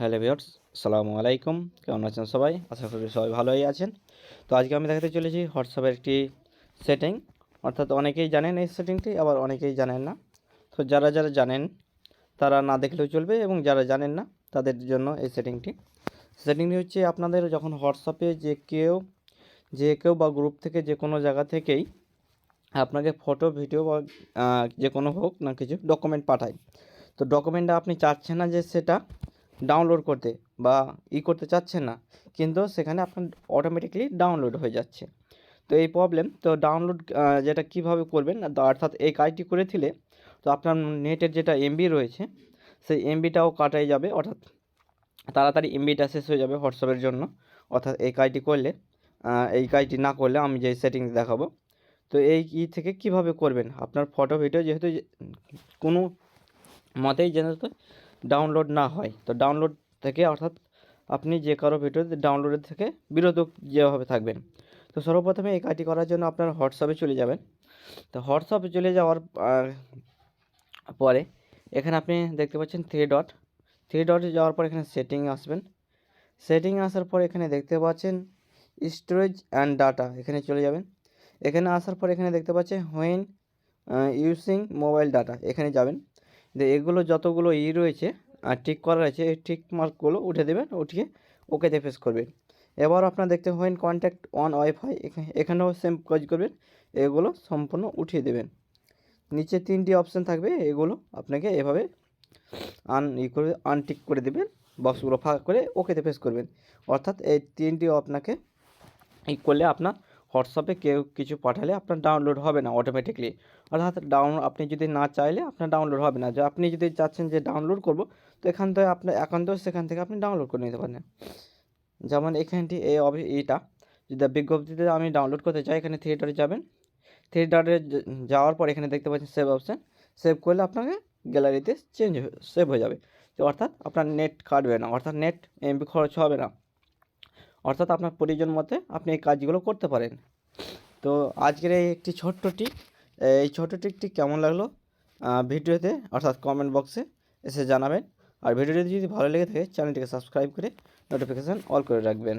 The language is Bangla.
হ্যালো ভিউয়ার্স, আসসালামু আলাইকুম। কেমন আছেন সবাই? আশা করি সবাই ভালোই আছেন। তো আজকে আমি দেখাতে চলেছি হোয়াটসঅ্যাপের একটি সেটিং অর্থাৎ অনেকেই জানেন এই সেটিংটি আবার অনেকেই জানেন না। তো যারা যারা জানেন, তারা না দেখলেও চলবে এবং যারা জানেন না, তাদের জন্য এই সেটিংটি সেটিংটি হচ্ছে আপনাদের যখন হোয়াটসঅ্যাপে যে কেউ যে কেউ বা গ্রুপ থেকে যে কোনো জায়গা থেকেই আপনাকে ফটো ভিডিও বা যে কোনো হোক না কিছু ডকুমেন্ট পাঠায়। তো ডকুমেন্টটা আপনি চাচ্ছেন না যে সেটা ডাউনলোড করতে বা ই করতে চাচ্ছেন না, কিন্তু সেখানে আপনার অটোমেটিকলি ডাউনলোড হয়ে যাচ্ছে। তো এই প্রবলেম তো ডাউনলোড যেটা কীভাবে করবেন অর্থাৎ এই কাজটি করে দিলে, তো আপনার নেটের যেটা এমবি রয়েছে, সেই এমবিটাও কাটাই যাবে, অর্থাৎ তাড়াতাড়ি এমবিটা শেষ হয়ে যাবে হোয়াটসঅ্যাপের জন্য, অর্থাৎ এই কাজটি করলে এই কাজটি না করলে আমি যে সেটিংস দেখাবো, তো এই ই থেকে কীভাবে করবেন? আপনার ফটো ভিডিও যেহেতু কোনো মতেই যেন তো ডাউনলোড না হয়। তো ডাউনলোড থেকে অর্থাৎ আপনি যে কারও ভিডিও ডাউনলোডের থেকে বিরত যেভাবে থাকবেন। তো সর্বপ্রথমে এই কাজটি করার জন্য আপনার হোয়াটসঅ্যাপে চলে যাবেন। তো হোয়াটসঅ্যাপে চলে যাওয়ার পরে এখানে আপনি দেখতে পাচ্ছেন থ্রি ডট থ্রি ডটে যাওয়ার পর এখানে সেটিং আসবেন। সেটিং আসার পর এখানে দেখতে পাচ্ছেন স্টোরেজ অ্যান্ড ডাটা এখানে চলে যাবেন। এখানে আসার পর এখানে দেখতে পাচ্ছেন হোয়েন ইউজিং মোবাইল ডাটা এখানে যাবেন। যে এগুলো যতগুলো ই রয়েছে, আর টিক করা রয়েছে এই টিক মার্কগুলো উঠে দেবেন, উঠিয়ে ওকেতে প্রেস করবেন। এবার আপনার দেখতে হোয়েন কন্ট্যাক্ট অন ওয়াইফাই এখানেও সেম কাজ করবেন, এগুলো সম্পূর্ণ উঠিয়ে দেবেন। নিচে তিনটি অপশান থাকবে, এগুলো আপনাকে এভাবে আন ই করে আনটিক করে দেবেন বক্সগুলো ফাঁকা করে ওকেতে প্রেস করবেন। অর্থাৎ এই তিনটি আপনাকে ই করলে আপনার হোয়াটসঅ্যাপে কেউ কিছু পাঠালে আপনার ডাউনলোড হবে না অটোমেটিকলি অর্থাৎ ডাউন আপনি যদি না চাইলে আপনার ডাউনলোড হবে না। যে আপনি যদি চাচ্ছেন যে ডাউনলোড করব, তো এখান থেকে আপনার অ্যাকাউন্ট সেখান থেকে আপনি ডাউনলোড করে নিতে পারেন যেমন এখানটি এই এইটা। যদি বিজ্ঞপ্তিতে আমি ডাউনলোড করতে চাই, এখানে থিয়েটারে যাবেন। থিয়েটারে যাওয়ার পর এখানে দেখতে পাচ্ছেন সেভ অপশান সেভ করলে আপনাকে গ্যালারিতে চেঞ্জ সেভ হয়ে যাবে। তো অর্থাৎ আপনার নেট কাটবে না। অর্থাৎ নেট এমবি খরচ হবে না। অর্থাৎ আপনার প্রয়োজন মতে আপনি এই কাজগুলো করতে পারেন। তো আজকের এই একটি ছোট্ট টিপ, এই ছোট্ট টিপটি কেমন লাগল ভিডিওতে অর্থাৎ কমেন্ট বক্সে এসে জানাবেন। আর ভিডিওটি যদি ভালো লেগে থাকে, চ্যানেলটিকে সাবস্ক্রাইব করে নোটিফিকেশান অল করে রাখবেন।